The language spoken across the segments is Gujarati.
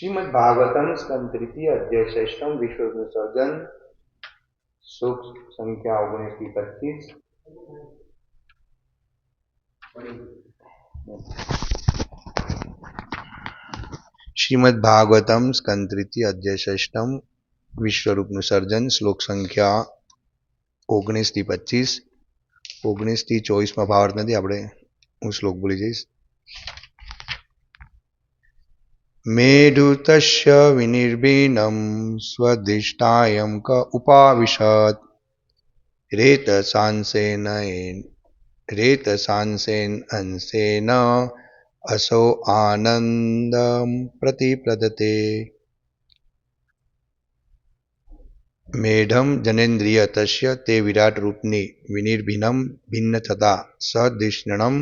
શ્રીમદ ભાગવતમ સ્કંદ તૃતીય અધ્યાય શ્રેષ્ઠમ વિશ્વનું સર્જન સુખ સંખ્યા ઓગણીસથી પચીસ શ્રીમદ ભાગવતમ સ્કંદ તૃતીય અધ્યાય શ્રેષ્ઠમ વિશ્વરૂપનું સર્જન શ્લોક સંખ્યા ઓગણીસ ઓગણીસથી પચીસ ઓગણીસથી ચોવીસમાં ભાવાર્થ નથી આપણે હું શ્લોક ભૂલી જઈશ મેઢુતસ્ય વિનિર્ભીનમ સ્વદિષ્ટાયમ ક ઉપાવિશત રેત સાંસેન રેત સાંસેન અંશેન અસો આનંદમ પ્રતિપ્રદતે મેઢમ જનેન્દ્રિય તસ્ય તે વિરાટ રૂપની વિનિર્ભિન્નમ ભિન્ન થતા સદિષ્ણમ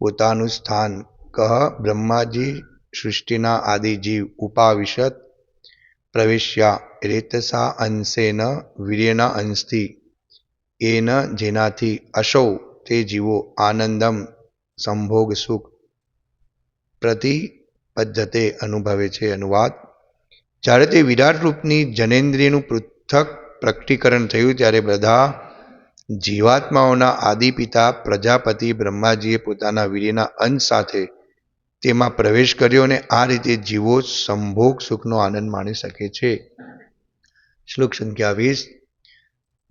પોતાનું સ્થાન કહ બ્રહ્માજી સૃષ્ટિના આદિ જીવ ઉપાવિશત પ્રવેશ્યા રેતસા અંશેન વીર્યના અંશથી. એન જેનાથી અશૌ તે જીવો આનંદમ સંભોગ સુખ પ્રતિ પદ્ધતે અનુભવે છે અનુવાદ. જ્યારે તે વિરાટ રૂપની જનેન્દ્રિયનું પૃથક પ્રકટીકરણ થયું ત્યારે બધા જીવાત્માઓના આદિપિતા પ્રજાપતિ બ્રહ્માજીએ પોતાના વીર્યના અંશ સાથે તેમાં પ્રવેશ કર્યો અને આ રીતે જીવો સંભોગ સુખનો આનંદ માણી શકે છે. શ્લોક સંખ્યા વીસ.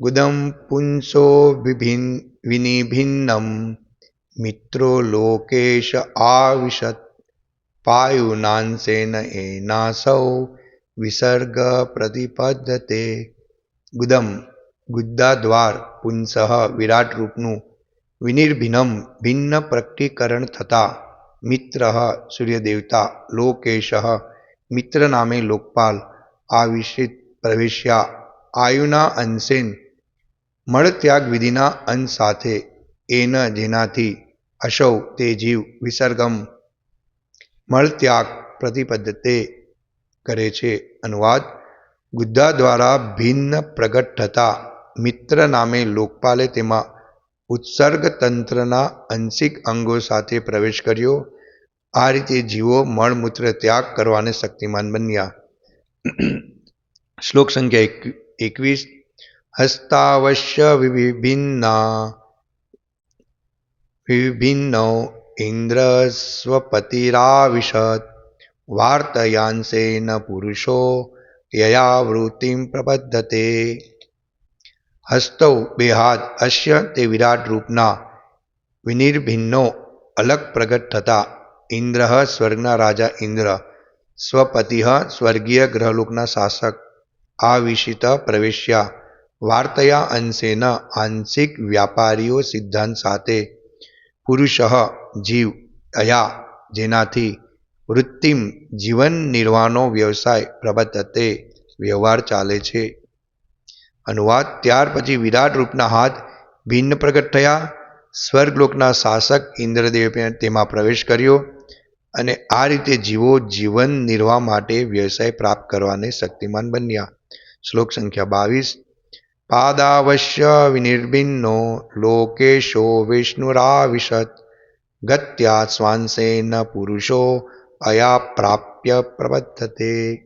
ગુદમ પુંસો વિભિન, વિનિભિન્નમ મિત્રો લોકેશ આવિશત પાયુનાંશેન એનાસૌ વિસર્ગ પ્રતિપદ્ધતે. ગુદમ ગુદ્દા દ્વાર પુંસઃ વિરાટ રૂપનું વિનિર્ભિનમ ભિન્ન પ્રકટીકરણ થતા મિત્ર સૂર્યદેવતા લોકેશ મિત્ર નામે લોકપાલ આવિષિત પ્રવેશ્યા આયુના અંશેન મળત્યાગ વિધિના અંશ સાથે એન જેનાથી અશૌ તે જીવ વિસર્ગમ મળત્યાગ પ્રતિપદ્ધતે કરે છે અનુવાદ ગુદ્દા દ્વારા ભિન્ન પ્રગટ થતા મિત્ર નામે લોકપાલે તેમાં ઉત્સર્ગ તંત્રના અંશિક અંગો સાથે પ્રવેશ કર્યો. આ રીતે જીવો મળમૂત્ર ત્યાગ કરવાને શક્તિમાન બન્યા. શ્લોક સંખ્યા એકવીસ. હસ્તાવશ્ય વિભિન્ના, વિભિન્નો ઇન્દ્ર સ્વપતિરાવિશત. ન પુરુષો યયા વૃત્તિમ પ્રબદ્ધતે. હસ્તૌ બે હાથ અશ્ય તે વિરાટ રૂપના વિનિર્ભિન્નો અલગ પ્રગટ થતા ઇન્દ્ર સ્વર્ગના રાજા ઇન્દ્ર, સ્વપતિ સ્વર્ગીય ગ્રહલોકના શાસક આવિષિત પ્રવેશ્યા, વાર્તયા અંશેન આંશિક વ્યાપારીઓ સિદ્ધાંત સાથે પુરુષ જીવ અયા જેનાથી વૃત્તિમ જીવન નિર્વાહનો વ્યવસાય પ્રબદ્ધતે વ્યવહાર ચાલે છે. અનુવાદ. ત્યાર પછી વિરાટ રૂપના હાથ ભિન્ન પ્રગટ થયા. સ્વર્ગલોકના શાસક ઇન્દ્રદેવે તેમાં પ્રવેશ કર્યો અને આ રીતે જીવો જીવન નિર્વાહ માટે વ્યવસાય પ્રાપ્ત કરવાને શક્તિમાન બન્યા. શ્લોક સંખ્યા બાવીસ. પાદાવશ્ય વિનિર્ભિન્નો લોકેશો વિષ્ણુરાવિશત. ગત્યા સ્વાંસેન પુરુષો અયા પ્રાપ્ય પ્રબદ્ધતે.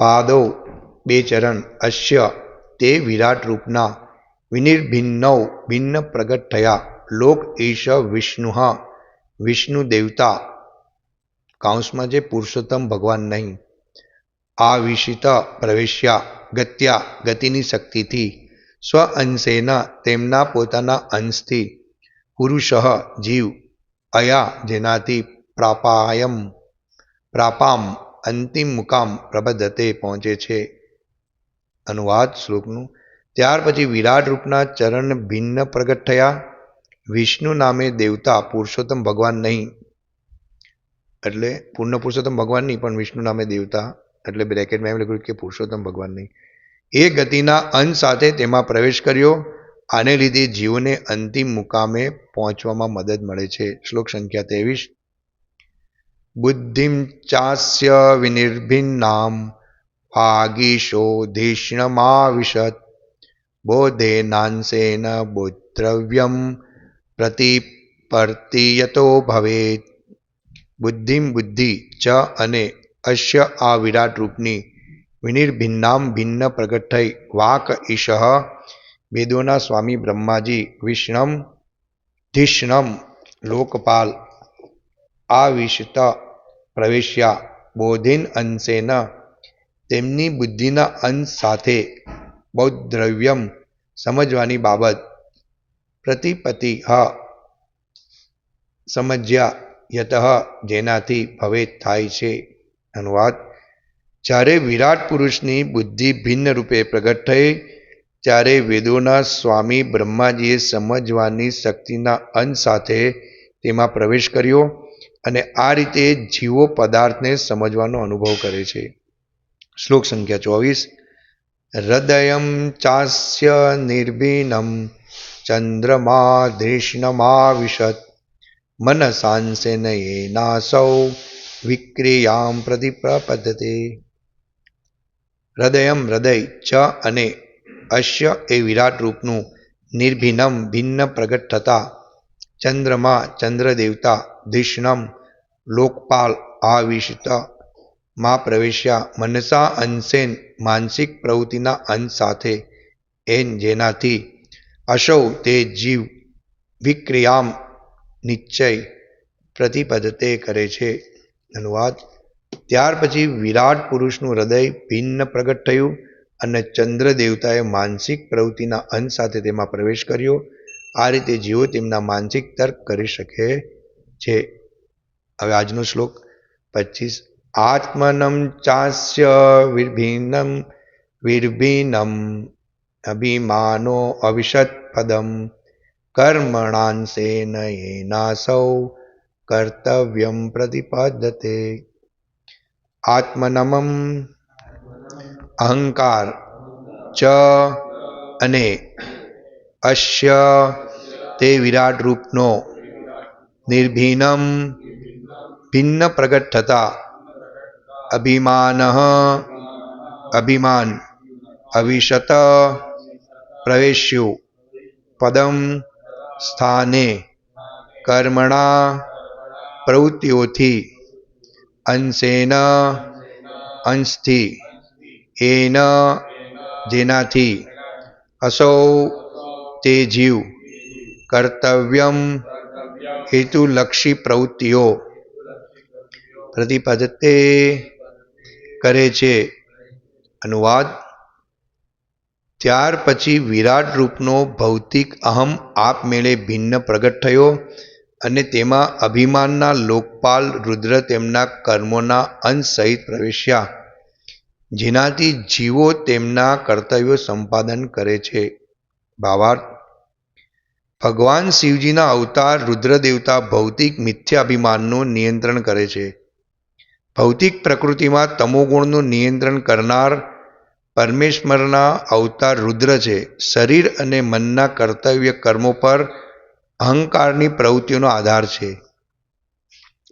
પાદૌ, બે ચરણ, અશ્ય, તે વિરાટ રૂપના, વિનિર્ભિન્નૌ, ભિન્ન પ્રગટ થયા. લોક ઈશ વિષ્ણુ વિષ્ણુ દેવતા. કાંસમાં જે પુરુષોત્તમ ભગવાન નહીં. આ વિષિત પ્રવેશ્યા, ગત્યા, ગતિની શક્તિથી. સ્વ અંશેના, તેમના પોતાના અંશથી. પુરુષ, જીવ, અયા, જેનાથી પ્રાપાયમ, પ્રાપામ અંતિમ મુકામ પ્રબદ્ધતે પહોંચે છે. અનુવાદ શ્લોકનું. ત્યાર પછી વિરાટ રૂપના ચરણ ભિન્ન પ્રગટ થયા. વિષ્ણુ નામે દેવતા પુરુષોત્તમ ભગવાન નહીં. એટલે પૂર્ણ પુરુષોત્તમ ભગવાન નહીં, પણ વિષ્ણુ નામે દેવતા. એટલે બ્રેકેટમાં એમ લખ્યું કે પુરુષોત્તમ ભગવાન નહીં. એ ગતિના અંશ સાથે તેમાં પ્રવેશ કર્યો. આને લીધે જીવને અંતિમ મુકામે પહોંચવામાં મદદ મળે છે. શ્લોક સંખ્યા ત્રેવીસ. બુદ્ધિમ ચાસ્ય વિનિર્ભિન્નામ ભાગીશો ધીષ્ણમાવિશત બોધેનાંશેન બોદ્રવ્યમ પ્રતિપર્તિયતો ભવેત બુદ્ધિમ બુદ્ધિ ચ અને અશ્ય આ વિરાટ રૂપની વિનિર્ભિન્નામ ભિન્ન પ્રગટ થઈ વાક ઈશ વેદોના સ્વામી બ્રહ્માજી વિષ્ણમ ધિષ્ણમ લોકપાલ આવિષ્ટ પ્રવેશ્યા બોધિન અંશેન તેમની બુદ્ધિના અંશ સાથે બૌદ્ધવ્યમ સમજવાની બાબત પ્રતિપતિ સમજ્યા યત જેનાથી ભવે થાય છે. અનુવાદ. જ્યારે વિરાટ પુરુષની બુદ્ધિ ભિન્ન રૂપે પ્રગટ થઈ, ત્યારે વેદોના સ્વામી બ્રહ્માજીએ સમજવાની શક્તિના અંશ સાથે તેમાં પ્રવેશ કર્યો. અને આ રીતે જીવો પદાર્થને સમજવાનો અનુભવ કરે છે. શ્લોક સંખ્યા ચોવીસ. હૃદયમ ચાસ્ય નિર્ભિનમ ચંદ્રમા ધૃષ્ણમાવિશત સૌ વિક્રિયામ પ્રતિપ્રપદ્યતે. હૃદયમ હૃદય ચ અને અશ્ય એ વિરાટ રૂપનું નિર્ભિન્નમ ભિન્ન પ્રગટ થતા ચંદ્રમા ચંદ્રદેવતા ધિષ્ણમ લોકપાલ આવિષ્ટ. માં પ્રવેશ્યા મનસા અંશેન માનસિક પ્રવૃત્તિના અંશ સાથે. એન જેનાથી અશૌ તે જીવ વિક્રિયામ નિશ્ચય પ્રતિપદતે કરે છે. અનુવાદ. ત્યાર પછી વિરાટ પુરુષનું હૃદય ભિન્ન પ્રગટ થયું અને ચંદ્ર દેવતાએ માનસિક પ્રવૃત્તિના અંત સાથે તેમાં પ્રવેશ કર્યો. આ રીતે જીવો તેમના માનસિક તર્ક કરી શકે છે. હવે આજનો શ્લોક પચીસ. આત્મનમ ચાસ્ય વિભિન્નમ વિર્ભિનમ અભિમાનો અવિશત પદમ, કર્મણાંશેન યેનાસૌ કર્તવ્યમ પ્રતિપદતે આત્મનમમ અહંકાર ચ અને અશ્ય તે વિરાટ રૂપનો નિર્ભિનમ ભિન્ન પ્રગટ થતા અભિમાન અભિમાન અવિશત પ્રવેશ્યું પદમ સ્થાને કર્મણા પ્રવૃત્તિઓથી અંશેન અંશથી એન જેનાથી અસૌ તે જીવ કર્તવ્યમ હેતુલક્ષી પ્રવૃત્તિઓ પ્રતિપદતે કરે છે અનુવાદ ત્યાર પછી વિરાટ રૂપનો ભૌતિક અહમ આપમેળે ભિન્ન પ્રગટ થયો અને તેમાં અભિમાનના લોકપાલ રુદ્ર તેમના કર્મોના અંશ સહિત પ્રવેશ્યા જેનાથી જીવો તેમના કર્તવ્યો સંપાદન કરે છે ભાવાર્થ ભગવાન શિવજીના અવતાર રુદ્ર દેવતા ભૌતિક મિથ્યાભિમાનનું નિયંત્રણ કરે છે. ભૌતિક પ્રકૃતિમાં તમોગુણનું નિયંત્રણ કરનાર પરમેશ્વરના અવતાર રુદ્ર છે. શરીર અને મનના કર્તવ્ય કર્મો પર અહંકારની પ્રવૃત્તિઓનો આધાર છે.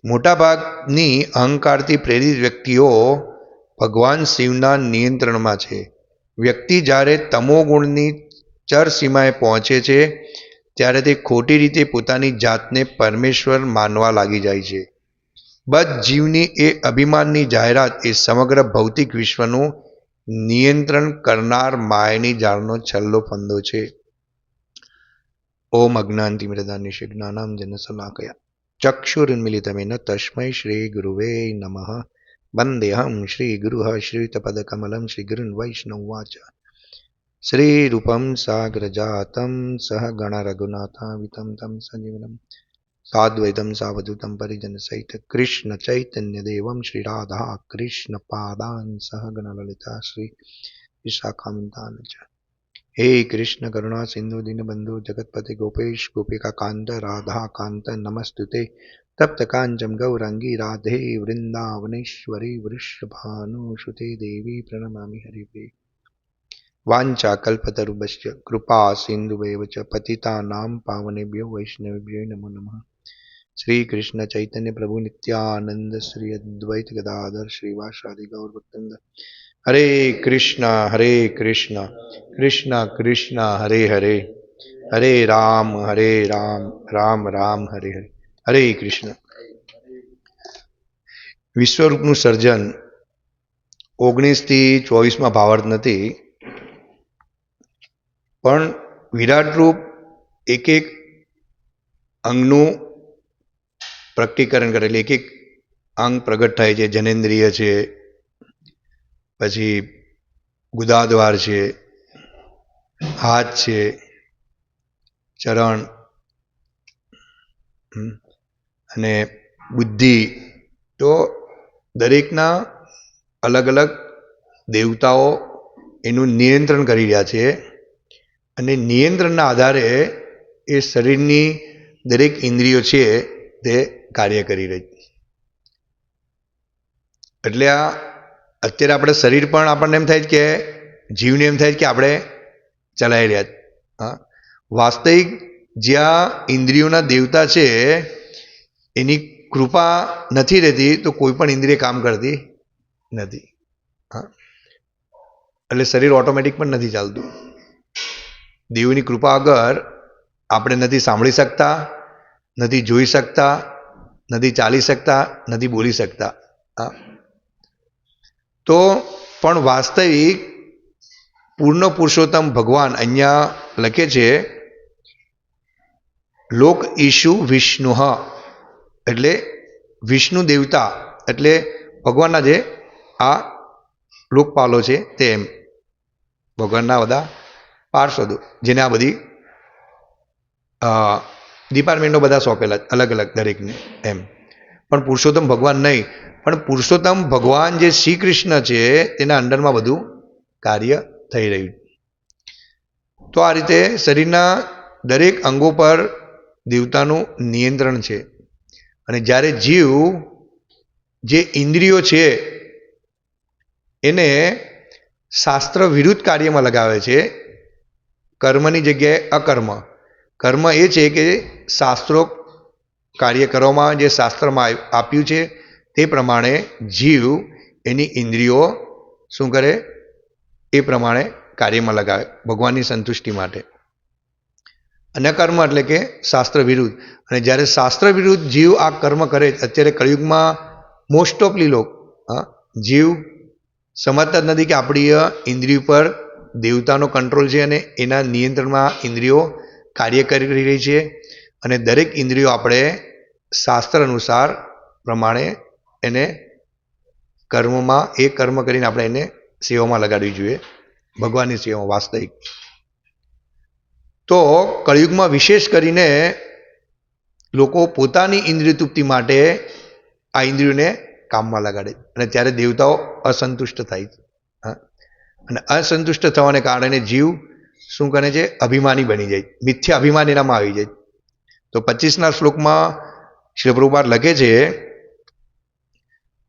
મોટાભાગની અહંકારથી પ્રેરિત વ્યક્તિઓ ભગવાન શિવના નિયંત્રણમાં છે. વ્યક્તિ જ્યારે તમોગુણની ચરસીમાએ પહોંચે છે, ત્યારે તે ખોટી રીતે પોતાની જાતને પરમેશ્વર માનવા લાગી જાય છે. બધ જીવની એ અભિમાનની જાહેરાત એ સમગ્ર ભૌતિક વિશ્વનું નિયંત્રણ કરનાર માયની જાળનો છેલ્લો ફંદો છે. ઓમ અજ્ઞાનતિમિરદાનિશ જ્ઞાનામ જનસલાકયા. ચક્ષુરુન્મિલિતમેન તસ્મૈ શ્રી ગુરુવે નમઃ. વંદેહમ શ્રી ગુરુઃ શ્રીયુતપદકમલમ શ્રી ગુરુન વૈષ્ણવાચ શ્રીરૂપમ સાગ્રજાતમ સહ ગણરઘુનાથાવિતમ તમ સજીવનમ સાદ્વૈતમ સાવધૂતમ પરિજન સહિત કૃષ્ણ ચૈતન્ય દેવમ શ્રી રાધા કૃષ્ણ પાદાન સહ ગણલલિતા શ્રી વિશાખામિતાન હે કૃષ્ણ કરુણા સિંધુ દીનબંધુ જગતપતિ ગોપેશ ગોપિકા કાંત રાધા કાંત નમસ્તુતે તપ્ત કાંચમ ગૌરંગી રાધે વૃંદાવનેશ્વરી વૃષભાનુસુતે દેવી પ્રણમામી હરિભે વાંચા કલ્પતરુભ્ય કૃપા સિંધુવેવ ચ પતિતાનામ પાવનેભ્યો વૈષ્ણવભ્યો નમો નમઃ શ્રી કૃષ્ણ ચૈતન્ય પ્રભુ નિત્યાનંદ શ્રી અદ્વૈત ગદાધર શ્રીવાસાદિ ગૌર ભક્તંદ હરે કૃષ્ણ હરે કૃષ્ણ કૃષ્ણ કૃષ્ણ હરે હરે હરે રામ હરે રામ રામ રામ હરે હરે હરે કૃષ્ણ વિશ્વરૂપનું સર્જન ઓગણીસથી ચોવીસમાં ભાવાર્થ નથી. પણ વિરાટ રૂપ એક એક અંગનું પ્રકટીકરણ કરેલું એક એક અંગ પ્રગટ થાય છે. જનેન્દ્રિય છે, પછી ગુદાદ્વાર છે, હાથ છે, ચરણ અને બુદ્ધિ. તો દરેકના અલગ અલગ દેવતાઓ એનું નિયંત્રણ કરી રહ્યા છે. અને નિયંત્રણના આધારે એ શરીરની દરેક ઇન્દ્રિયો છે તે કાર્ય કરી રહી. એટલે આ અત્યારે આપણે શરીર પણ આપણને એમ થાય કે જીવને એમ થાય કે આપણે ચલાવી રહ્યા હા. વાસ્તવિક જ્યાં ઇન્દ્રિયોના દેવતા છે, એની કૃપા નથી રહેતી તો કોઈ પણ ઇન્દ્રિય કામ કરતી નથી. હા. એટલે શરીર ઓટોમેટિક પણ નથી ચાલતું. દેવની કૃપા વગર આપણે નથી સાંભળી શકતા, નથી જોઈ શકતા, નથી ચાલી શકતા, નથી બોલી શકતા. હા. તો પણ વાસ્તવિક પૂર્ણ પુરુષોત્તમ ભગવાન અહીંયા લખે છે, લોક ઈશુ વિષ્ણુ. એટલે વિષ્ણુ દેવતા, એટલે ભગવાનના જે આ લોકપાલો છે તેમ ભગવાનના બધા પાર્ષદો, જેને આ બધી ડિપાર્ટમેન્ટો બધા સોંપેલા અલગ અલગ દરેકને એમ. પણ પુરુષોત્તમ ભગવાન નહીં, પણ પુરુષોત્તમ ભગવાન જે શ્રી કૃષ્ણ છે, તેના અંડરમાં બધું કાર્ય થઈ રહ્યું. તો આ રીતે શરીરના દરેક અંગો પર દેવતાનું નિયંત્રણ છે. અને જ્યારે જીવ જે ઇન્દ્રિયો છે, એને શાસ્ત્ર વિરુદ્ધ કાર્યમાં લગાવે છે કર્મની જગ્યાએ અકર્મ. કર્મ એ છે કે શાસ્ત્રો કાર્ય કરવામાં જે શાસ્ત્રમાં આપ્યું છે તે પ્રમાણે જીવ એની ઇન્દ્રિયો શું કરે? એ પ્રમાણે કાર્યમાં લગાવે ભગવાનની સંતુષ્ટિ માટે. અને કર્મ એટલે કે શાસ્ત્ર વિરુદ્ધ. અને જ્યારે શાસ્ત્ર વિરુદ્ધ જીવ આ કર્મ કરે અત્યારે કળિયુગમાં મોસ્ટ ઓફલી લોક હા, જીવ સમજતા જ નથી કે આપણી ઇન્દ્રિય પર દેવતાનો કંટ્રોલ છે અને એના નિયંત્રણમાં ઇન્દ્રિયો કાર્ય કરી રહી છે અને દરેક ઇન્દ્રિયો આપણે શાસ્ત્ર અનુસાર પ્રમાણે એને કર્મમાં, એ કર્મ કરીને આપણે એને સેવામાં લગાડવી જોઈએ, ભગવાનની સેવામાં, વાસ્તવિક. તો કળિયુગમાં વિશેષ કરીને લોકો પોતાની ઇન્દ્રિય તૃપ્તિ માટે આ ઇન્દ્રિયોને કામમાં લગાડે અને ત્યારે દેવતાઓ અસંતુષ્ટ થાય છે. અને અસંતુષ્ટ થવાને કારણે જીવ શું કરે છે? અભિમાની બની જાય. મિથ્યા અભિમાન એનામાં આવી જાય. તો પચીસના શ્લોકમાં શ્રી પ્રભુપાદ લખે છે,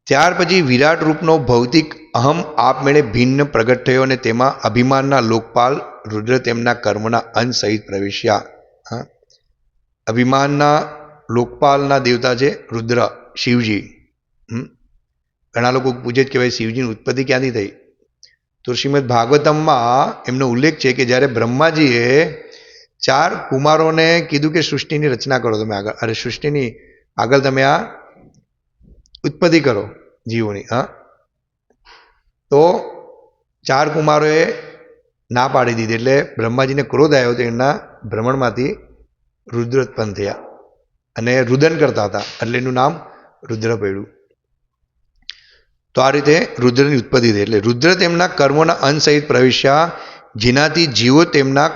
ત્યાર પછી વિરાટ રૂપનો ભૌતિક અહમ આપમેળે ભિન્ન પ્રગટ થયો અને તેમાં અભિમાનના લોકપાલ રુદ્ર તેમના કર્મના અંત સહિત પ્રવેશ્યા. હા. અભિમાનના લોકપાલના દેવતા છે રુદ્ર, શિવજી? ઘણા લોકો પૂછે જ કે ભાઈ શિવજીની ઉત્પત્તિ ક્યાંથી થઈ? તો શ્રીમદ ભાગવતમમાં એમનો ઉલ્લેખ છે કે જ્યારે બ્રહ્માજીએ ચાર કુમારોને કીધું કે સૃષ્ટિની રચના કરો તમે આગળ. અરે, સૃષ્ટિની આગળ તમે આ ઉત્પત્તિ કરો જીવોની, હા? તો ચાર કુમારોએ ના પાડી દીધી. એટલે બ્રહ્માજીને ક્રોધ આવ્યો તો એમના ભ્રમણમાંથી રુદ્ર ઉત્પન્ન થયા અને રુદન કરતા હતા. એટલે એનું નામ રુદ્ર પડ્યું. તો આ રીતે રુદ્રની ઉત્પત્તિ થઈ એટલે રુદ્ર તેમના કર્મોના અંત સહિત પ્રવેશ્યા જેનાથી જીવો તેમના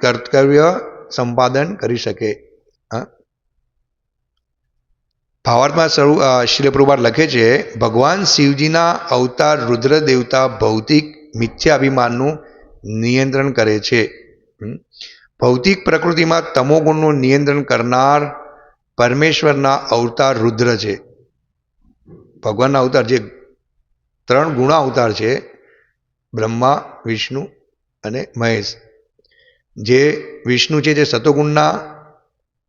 કર્તવ્ય સંપાદન કરી શકે. ભાવાર્થમાં શરૂ અ, લખે છે ભગવાન શિવજીના અવતાર રુદ્ર દેવતા ભૌતિક મિથ્યા અભિમાનનું નિયંત્રણ કરે છે. ભૌતિક પ્રકૃતિમાં તમોગુણનું નિયંત્રણ કરનાર પરમેશ્વરના અવતાર રુદ્ર છે. ભગવાનના અવતાર જે ત્રણ ગુણા અવતાર છે. બ્રહ્મા, વિષ્ણુ અને મહેશ. જે વિષ્ણુ છે જે સતોગુણના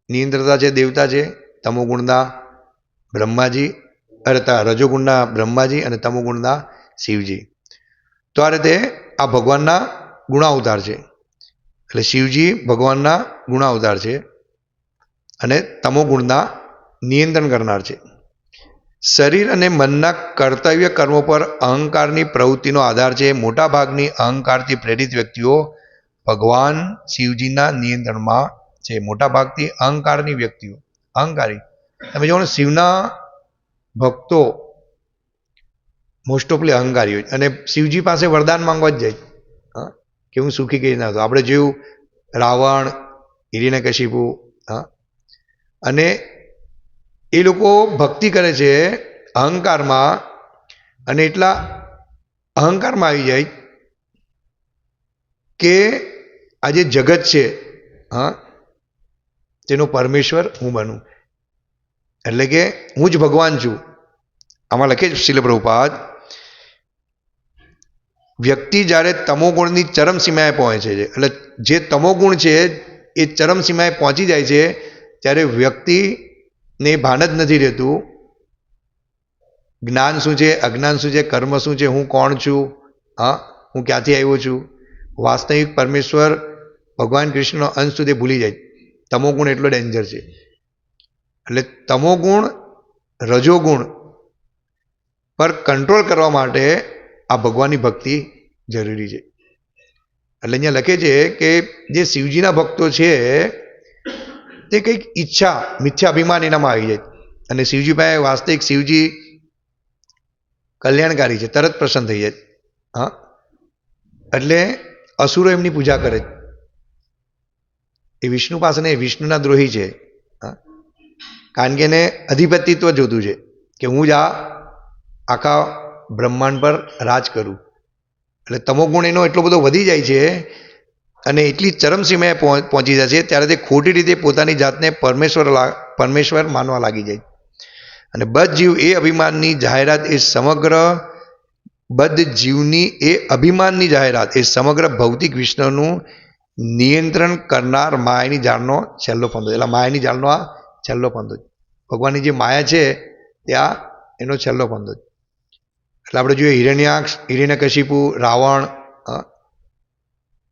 નિયંત્રતા છે, દેવતા છે, તમોગુણના બ્રહ્માજી અરે રજોગુણના બ્રહ્માજી અને તમોગુણના શિવજી. તો આ રીતે આ ભગવાનના ગુણાવતાર છે. એટલે શિવજી ભગવાનના ગુણાવતાર છે અને તમોગુણના નિયંત્રણ કરનાર છે. શરીર અને મનના કર્તવ્ય કર્મો પર અહંકારની પ્રવૃત્તિનો આધાર છે. મોટાભાગની અહંકારથી પ્રેરિત વ્યક્તિઓ ભગવાન શિવજીના નિયંત્રણમાં છે. મોટાભાગથી અહંકારની વ્યક્તિઓ. અહંકારી. તમે જુઓ ને, શિવના ભક્તો મોસ્ટ ઓફલી અહંકારી હોય અને શિવજી પાસે વરદાન માંગવા જ જાય કે હું સુખી કઈ ના આપણે જોયું રાવણ હિરણ્યકશિપુ હા? અને એ લોકો ભક્તિ કરે છે અહંકારમાં અને એટલા અહંકારમાં આવી જાય કે આ જે જગત છે, હા, તેનો પરમેશ્વર હું બનું. એટલે કે હું જ ભગવાન છું. આમાં લખે છે શિલ પ્રભુપાદ, વ્યક્તિ જ્યારે તમોગુણની ચરમસીમાએ પહોંચે છે, એટલે જે તમોગુણ છે એ ચરમસીમાએ પહોંચી જાય છે, ત્યારે વ્યક્તિને ભાન જ નથી રહેતું. જ્ઞાન શું છે? અજ્ઞાન શું છે? કર્મ શું છે? હું કોણ છું? હા, હું ક્યાંથી આવ્યો છું? વાસ્તવિક પરમેશ્વર ભગવાન કૃષ્ણનો અંશ સુધી ભૂલી જાય. તમોગુણ એટલો ડેન્જર છે. એટલે તમો ગુણ રજોગુણ પર કંટ્રોલ કરવા માટે આ ભગવાનની ભક્તિ જરૂરી છે. એટલે અહીંયા લખે છે કે જે શિવજીના ભક્તો છે તે કંઈક ઈચ્છા મિથ્યાભિમાન એનામાં આવી જાય. અને શિવજી પાસે વાસ્તવિક શિવજી કલ્યાણકારી છે, તરત પ્રસન્ન થઈ જાય. હા? એટલે અસુરો એમની પૂજા કરે એ વિષ્ણુ પાસે વિષ્ણુના દ્રોહી છે. કારણ કે એને અધિપતિત્વ જોતું છે કે હું જ આ આખા બ્રહ્માંડ પર રાજ કરું. એટલે તમો ગુણ એનો એટલો બધો વધી જાય છે અને એટલી ચરમસીમાએ પહોંચી જાય છે ત્યારે તે ખોટી રીતે પોતાની જાતને પરમેશ્વર પરમેશ્વર માનવા લાગી જાય. અને બદ્ધ જીવ એ અભિમાનની જાહેરાત એ સમગ્ર બદ્ધ જીવની એ અભિમાનની જાહેરાત એ સમગ્ર ભૌતિક વિશ્વનું નિયંત્રણ કરનાર માયાની જાળનો છેલ્લો પંદો એટલે માયાની જાળનો આ છેલ્લો પંદો ભગવાનની જે માયા છે, તે આ એનો છેલ્લો પંદો એટલે આપણે જોઈએ હિરણ્યાક્ષ, હિરણ્યકશિપુ, રાવણ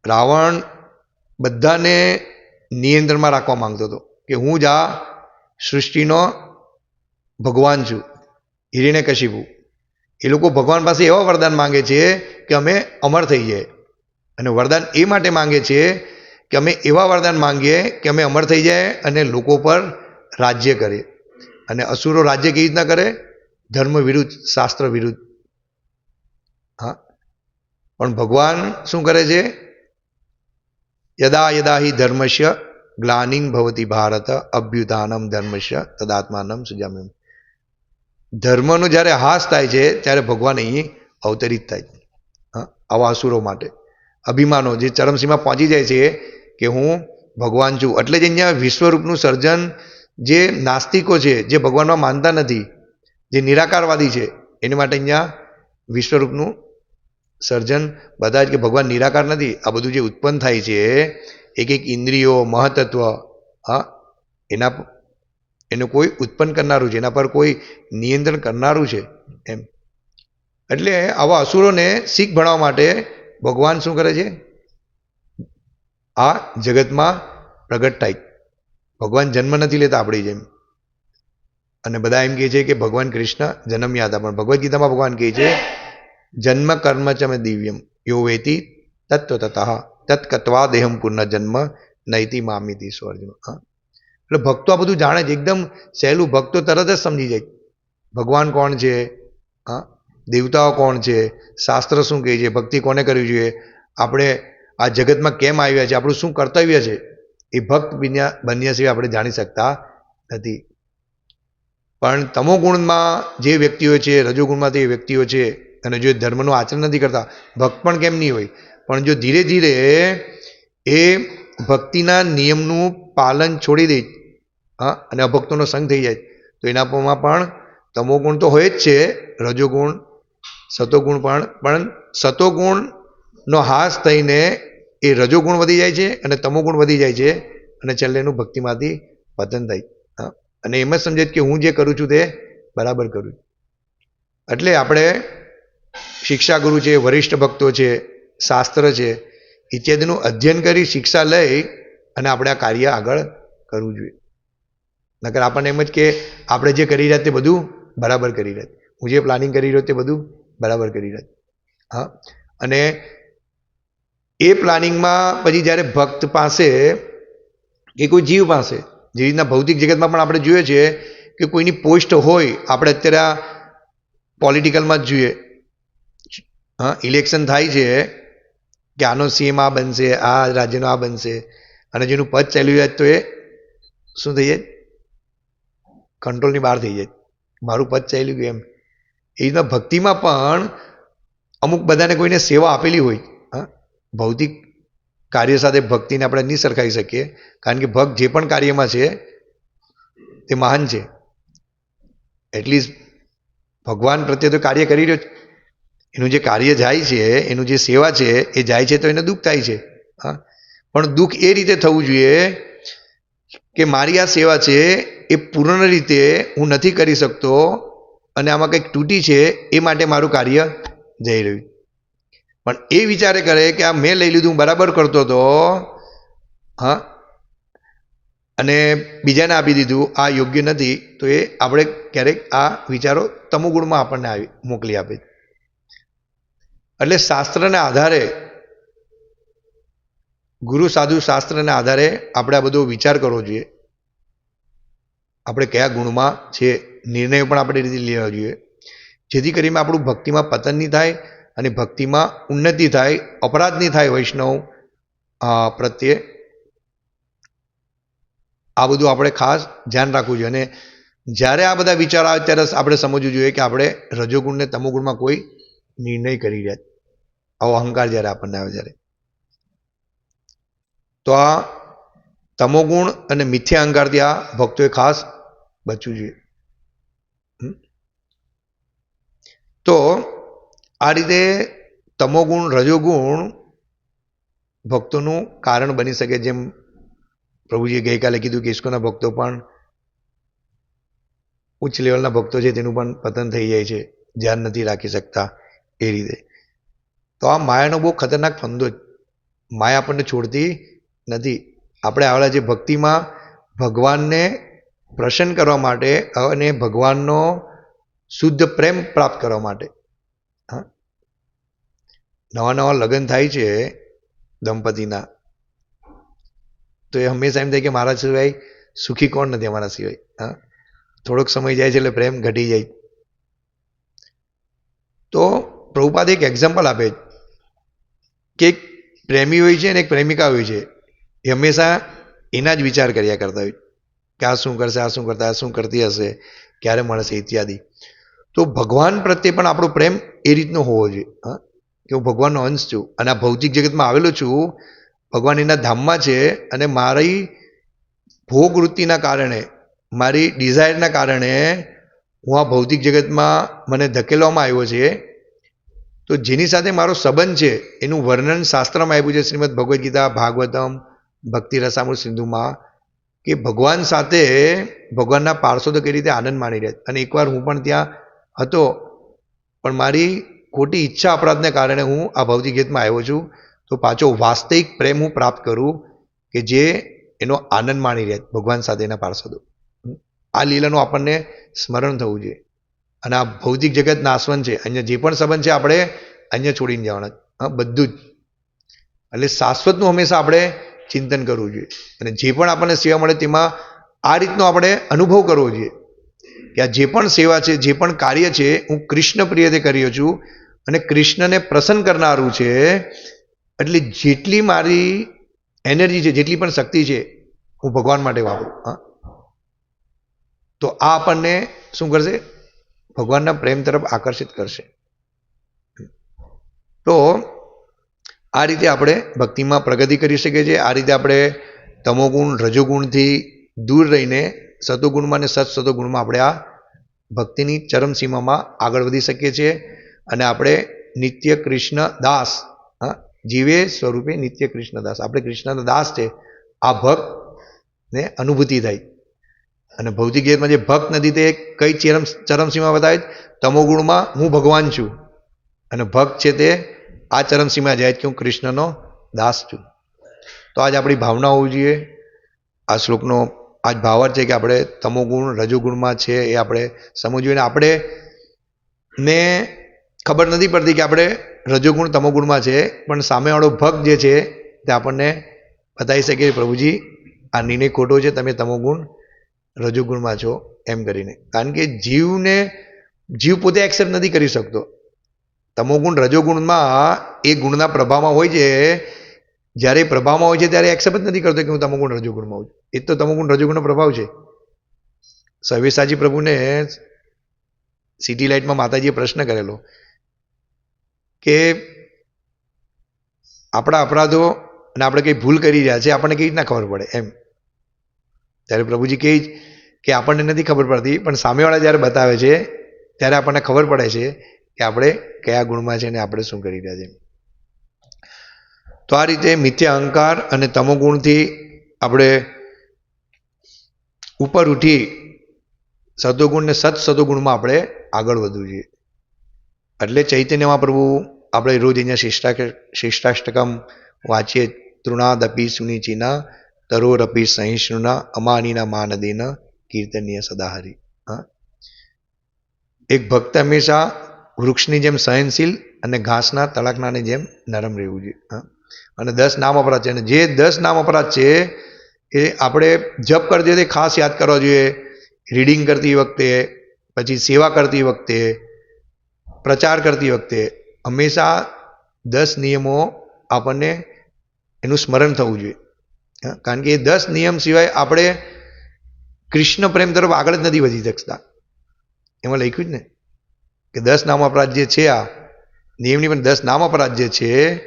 રાવણ બધાને નિયંત્રણમાં રાખવા માંગતો હતો કે હું જ આ સૃષ્ટિનો ભગવાન છું હિરણ્યકશિપુ એ લોકો ભગવાન પાસે એવા વરદાન માંગે છે કે અમે અમર થઈ જાય અને વરદાન એ માટે માંગે છે કે અમે એવા વરદાન માંગીએ કે અમે અમર થઈ જાય અને લોકો પર રાજ્ય કરે. અને અસુરો રાજ્ય કેવી રીતના કરે? ધર્મ વિરુદ્ધ, શાસ્ત્ર વિરુદ્ધ. હા? પણ ભગવાન શું કરે છે? યદા યદા હિ ધર્મસ્ય ગ્લાનિંગ ભવતી ભારત અભ્યુદાનમ ધર્મસ્ય તદાત્માનમ સુજામ્યમ ધર્મનો જ્યારે હાસ થાય છે, ત્યારે ભગવાન અહીં અવતરિત થાય છે આવા અસુરો માટે. અભિમાનો જે ચરમસીમા પહોંચી જાય છે કે હું ભગવાન છું, એટલે જ અહીંયા વિશ્વરૂપનું સર્જન જે નાસ્તિકો છે, જે ભગવાનમાં માનતા નથી, જે નિરાકારવાદી છે, એની માટે અહીંયા વિશ્વરૂપનું સર્જન બધા જ કે ભગવાન નિરાકાર નથી. આ બધું જે ઉત્પન્ન થાય છે એક એક ઇન્દ્રિયો, મહતત્વ, હા, એના એનું કોઈ ઉત્પન્ન કરનારું છે, એના પર કોઈ નિયંત્રણ કરનારું છે, એમ. એટલે આવા અસુરોને શીખ ભણાવવા માટે ભગવાન શું કરે છે? આ જગતમાં પ્રગટ થાય. ભગવાન જન્મ નથી લેતા આપણી જેમ. અને બધા એમ કહે છે કે ભગવાન કૃષ્ણ જન્મ્યા હતા. પણ ભગવદ્ ગીતામાં ભગવાન કહે છે જન્મ કર્મ ચ મે દિવ્યમ યો વેતી તત્વ તતઃ તત્કત્વા દેહમ પુનઃ જન્મ નૈતિ મામિતિ સ્વર્જન હા એટલે ભક્તો આ બધું જાણે છે. એકદમ સહેલું ભક્તો તરત જ સમજી જાય. ભગવાન કોણ છે? હા? દેવતાઓ કોણ છે? શાસ્ત્ર શું કહે છે? ભક્તિ કોને કરવી જોઈએ? આપણે આ જગતમાં કેમ આવ્યા છે? આપણું શું કર્તવ્ય છે? એ ભક્ત બન્યા બન્યા સિવાય આપણે જાણી શકતા નથી. પણ તમોગુણમાં જે વ્યક્તિઓ છે રજોગુણમાં તે વ્યક્તિઓ છે અને જો એ ધર્મનું આચરણ નથી કરતા, ભક્ત પણ કેમ નહીં હોય? પણ જો ધીરે ધીરે એ ભક્તિના નિયમનું પાલન છોડી દે, હા, અને અભક્તોનો સંગ થઈ જાય, તો એના પરમાં પણ તમોગુણ તો હોય જ છે, રજોગુણ, સતોગુણ પણ પણ સતોગુણનો હાસ થઈને એ રજોગુણ વધી જાય છે અને તમોગુણ વધી જાય છે અને છેલ્લે એનું ભક્તિમાંથી પતન થાય, હા. અને એમ જ સમજે કે હું જે કરું છું તે બરાબર કરું છું. એટલે આપણે શિક્ષાગુરુ છે, વરિષ્ઠ ભક્તો છે, શાસ્ત્ર છે, ઇત્યાદિનું અધ્યયન કરી શિક્ષા લઈ અને આપણે આ કાર્ય આગળ કરવું જોઈએ. નકર આપણને એમ જ કે આપણે જે કરી રહ્યા તે બધું બરાબર કરી રહ્યા. હું જે પ્લાનિંગ કરી રહ્યો તે બધું બરાબર કરી રહ્યા. હા? અને એ પ્લાનિંગમાં પછી જ્યારે ભક્ત પાસે, કે કોઈ જીવ પાસે જે રીતના ભૌતિક જગતમાં પણ આપણે જોઈએ છીએ કે કોઈની પોસ્ટ હોય, આપણે અત્યારે આ પોલિટિકલમાં જ જોઈએ. હા ઇલેક્શન થાય છે કે આનો સીએમ આ બનશે, આ રાજ્યનો આ બનશે, અને જેનું પદ ચાલ્યું જાય તો એ શું થઈ જાય? કંટ્રોલની બહાર થઈ જાય. મારું પદ ચાલ્યું ગયું એમ. એ રીતના ભક્તિમાં પણ અમુક બધાને કોઈને સેવા આપેલી હોય, હા? ભૌતિક કાર્ય સાથે ભક્તિને આપણે નહીં સરખાવી શકીએ, કારણ કે ભક્ત જે પણ કાર્યમાં છે, તે મહાન છે. એટલીસ્ટ ભગવાન પ્રત્યે તો કાર્ય કરી રહ્યો છે. એનું જે કાર્ય જાય છે, એનું જે સેવા છે, એ જાય છે તો એને દુઃખ થાય છે. હા? પણ દુઃખ એ રીતે થવું જોઈએ કે મારી આ સેવા છે, એ પૂર્ણ રીતે હું નથી કરી શકતો અને આમાં કંઈક તૂટી છે, એ માટે મારું કાર્ય જઈ રહ્યું. પણ એ વિચારે કરે કે આ મેં લઈ લીધું, હું બરાબર કરતો હતો હા? અને બીજાને આપી દીધું, આ યોગ્ય નથી, તો એ આપણે ક્યારેક આ વિચારો તમુગુણમાં આપણને આવી, મોકલી આપે એટલે શાસ્ત્રના આધારે, ગુરુ સાધુ શાસ્ત્રના આધારે આપણે આ બધો વિચાર કરવો જોઈએ. આપણે કયા ગુણમાં છે, નિર્ણયો પણ આપણે રીતે લેવા જોઈએ. જેથી કરીને આપણું ભક્તિમાં પતન નહીં થાય અને ભક્તિમાં ઉન્નતિ થાય, અપરાધ નહીં થાય વૈષ્ણવ પ્રત્યે. આ બધું આપણે ખાસ ધ્યાન રાખવું જોઈએ અને જ્યારે આ બધા વિચાર આવે ત્યારે આપણે સમજવું જોઈએ કે આપણે રજોગુણ ને તમોગુણમાં કોઈ નિર્ણય કરી રહ્યા આવો અહંકાર જ્યારે આપણને આવે ત્યારે તો આ તમોગુણ અને મિથ્યા અહંકારથી આ ભક્તોએ ખાસ બચવું જોઈએ. તો આ રીતે તમોગુણ, રજોગુણ ભક્તોનું કારણ બની શકે જેમ પ્રભુજીએ ગઈકાલે કીધું કે ઇસ્કોના ભક્તો પણ ઉચ્ચ લેવલના ભક્તો છે, તેનું પણ પતન થઈ જાય છે. ધ્યાન નથી રાખી શકતા એ રીતે. તો આ માયાનો બહુ ખતરનાક ફંદો જ માયા આપણને છોડતી નથી. આપણે આવેલા જે ભક્તિમાં ભગવાનને પ્રસન્ન કરવા માટે અને ભગવાનનો શુદ્ધ પ્રેમ પ્રાપ્ત કરવા માટે. હા? નવા નવા લગ્ન થાય છે દંપતીના. તો એ હંમેશા એમ થાય કે મારા સિવાય સુખી કોણ નથી અમારા સિવાય? હા? થોડોક સમય જાય છે એટલે પ્રેમ ઘટી જાય. તો પ્રભુપાદ એક એક્ઝામ્પલ આપે કે એક પ્રેમી હોય છે અને એક પ્રેમિકા હોય છે, એ હંમેશા એના જ વિચાર કર્યા કરતા હોય. કે આ શું કરશે, આ શું કરતા, આ શું કરતી હશે, ક્યારે મળશે ઇત્યાદિ. તો ભગવાન પ્રત્યે પણ આપણો પ્રેમ એ રીતનો હોવો જોઈએ. હા? કે હું ભગવાનનો અંશ છું અને આ ભૌતિક જગતમાં આવેલો છું, ભગવાન એના ધામમાં છે અને મારી ભોગ વૃત્તિના કારણે, મારી ડિઝાયરના કારણે હું આ ભૌતિક જગતમાં મને ધકેલવામાં આવ્યો છે તો જેની સાથે મારો સંબંધ છે, એનું વર્ણન શાસ્ત્રમાં આપ્યું છે, શ્રીમદ ભગવદ્ ગીતા, ભાગવતમ, ભક્તિ રસામૃત, સિંધુમાં, કે ભગવાન સાથે ભગવાનના પાર્ષદો કઈ રીતે આનંદ માણી રહ્યા અને એકવાર હું પણ ત્યાં હતો, પણ મારી ખોટી ઈચ્છા અપરાધને કારણે હું આ ભૌતિક ગીતમાં આવ્યો છું, તો પાછો વાસ્તવિક પ્રેમ હું પ્રાપ્ત કરું કે જે એનો આનંદ માણી રહે ભગવાન સાથેના પાર્ષદો. આ લીલાનું આપણને સ્મરણ થવું જોઈએ. અને આ ભૌતિક જગત નાશવંત છે. અહીંયા જે પણ સંબંધ છે આપણે અહીંયા છોડીને જવાના. હા, બધું જ. એટલે શાશ્વતનું હંમેશા આપણે ચિંતન કરવું જોઈએ. અને જે પણ આપણને સેવા મળે તેમાં આ રીતનો આપણે અનુભવ કરવો જોઈએ. કે આ જે પણ સેવા છે, જે પણ કાર્ય છે, હું કૃષ્ણ પ્રિયતે કર્યો છું અને કૃષ્ણને પ્રસન્ન કરનારું છે, એટલે જેટલી મારી એનર્જી છે, જેટલી પણ શક્તિ છે, હું ભગવાન માટે વાપરું. હા. તો આ આપણને શું કરશે? ભગવાનના પ્રેમ તરફ આકર્ષિત કરશે. તો આ રીતે આપણે ભક્તિમાં પ્રગતિ કરી શકીએ છીએ. આ રીતે આપણે તમોગુણ, રજોગુણથી દૂર રહીને સતોગુણમાં અને સત્સતુગુણમાં આપણે આ ભક્તિની ચરમસીમામાં આગળ વધી શકીએ છીએ. અને આપણે નિત્ય કૃષ્ણ દાસ, હા, જીવે સ્વરૂપે નિત્ય કૃષ્ણ દાસ. આપણે કૃષ્ણના દાસ છે. આ ભક્તને અનુભૂતિ થાય. અને ભૌતિક જગતમાં જે ભક્ત નથી તે કઈ ચરમ ચરમસીમા બતાવે તમોગુણમાં હું ભગવાન છું. અને ભક્ત છે તે આ ચરમસીમા જાય કે હું કૃષ્ણનો દાસ છું. તો આજ આપણી ભાવના હોવી જોઈએ. આ શ્લોકનો આજ ભાવ છે કે આપણે તમોગુણ રજોગુણમાં છે એ આપણે સમજવું. અને આપણે ને ખબર નથી પડતી કે આપણે રજોગુણ તમોગુણમાં છે. પણ સામેવાળો ભક્ત જે છે તે આપણને બતાવી શકે પ્રભુજી, આ નિર્ણય ખોટો છે. તમે તમોગુણ રજોગુણમાં છો એમ કરીને. કારણ કે જીવને, જીવ પોતે એક્સેપ્ટ નથી કરી શકતો. તમોગુણ રજોગુણમાં એ ગુણના પ્રભાવમાં હોય છે. જ્યારે પ્રભાવમાં હોય છે ત્યારે એક્સેપ્ટ નથી કરતો કે હું તમોગુણ રજોગુણમાં હોઉં એ તો તમોગુણ રજોગુણનો પ્રભાવ છે. સર્વેસાજી પ્રભુને સિટી લાઇટમાં માતાજીએ પ્રશ્ન કરેલો કે આપણા અપરાધો અને આપણે કંઈ ભૂલ કરી રહ્યા છે, આપણને કેવી રીતના ખબર પડે? એમ. ત્યારે પ્રભુજી કહે કે આપણને નથી ખબર પડતી, પણ સામેવાળા જ્યારે બતાવે છે, ત્યારે આપણને ખબર પડે છે કે આપણે કયા ગુણમાં છે અને આપણે શું કરી રહ્યા છે. તો આ રીતે મિથ્યા અહંકાર અને તમોગુણથી આપણે ઉપર ઉઠી સદોગુણને સત સદોગુણમાં આપણે આગળ વધવું જોઈએ. એટલે ચૈતન્યમાં પ્રભુ આપણે રોજ અહીંયા શિષ્ટા શિષ્ટાષ્ટકમ વાંચીએ, તૃણાદપી સુનિચિના તરોરપી સહિષ્ણુના અમાનીના માનદેન કીર્તનીય સદાહરી હા એક ભક્ત હંમેશા વૃક્ષની જેમ સહનશીલ અને ઘાસના તળકનાની જેમ નરમ રહેવું જોઈએ, હા? અને દસ નામ અપરાધ છે અને જે દસ નામ અપરાધ છે, એ આપણે જપ કરતી વખતે ખાસ યાદ કરવા જોઈએ. રીડિંગ કરતી વખતે, પછી સેવા કરતી વખતે, પ્રચાર કરતી વખતે હંમેશા દસ નિયમો આપણને એનું સ્મરણ થવું જોઈએ. કારણ કે એ દસ નિયમ સિવાય આપણે કૃષ્ણ પ્રેમ તરફ આગળ જ નથી વધી શકતા. એમાં લખ્યું જ ને કે દસ નામ અપરાધ જે છે આ, નિયમની પણ દસ નામ અપરાધ જે છે,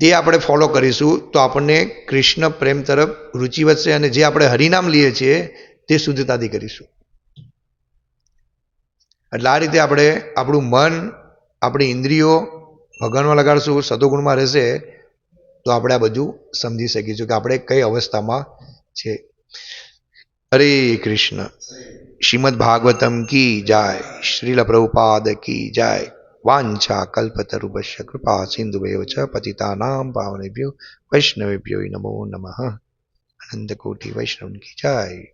તે આપણે ફોલો કરીશું તો આપણને કૃષ્ણ પ્રેમ તરફ રુચિ વધશે અને જે આપણે હરિનામ લઈએ છીએ, તે શુદ્ધતાથી કરીશું. એટલે આ રીતે આપણે આપણું મન, આપણી ઇન્દ્રિયો ભગવાનમાં લગાડશું સતોગુણમાં રહેશે તો આપણે આ બધું સમજી શકીશું કે આપણે કઈ અવસ્થામાં છે. હરે કૃષ્ણ. શ્રીમદ ભાગવતમ કી જાય, શ્રીલ પ્રભુપાદ કી જાય, વાંછા કલ્પતરુભશ્ય કૃપા સિંધુભ્યો છ પતિતાનામ પાવનેભ્યો વૈષ્ણવેભ્યો નમો નમઃ. અનંત કોટી વૈષ્ણવ કી જાય.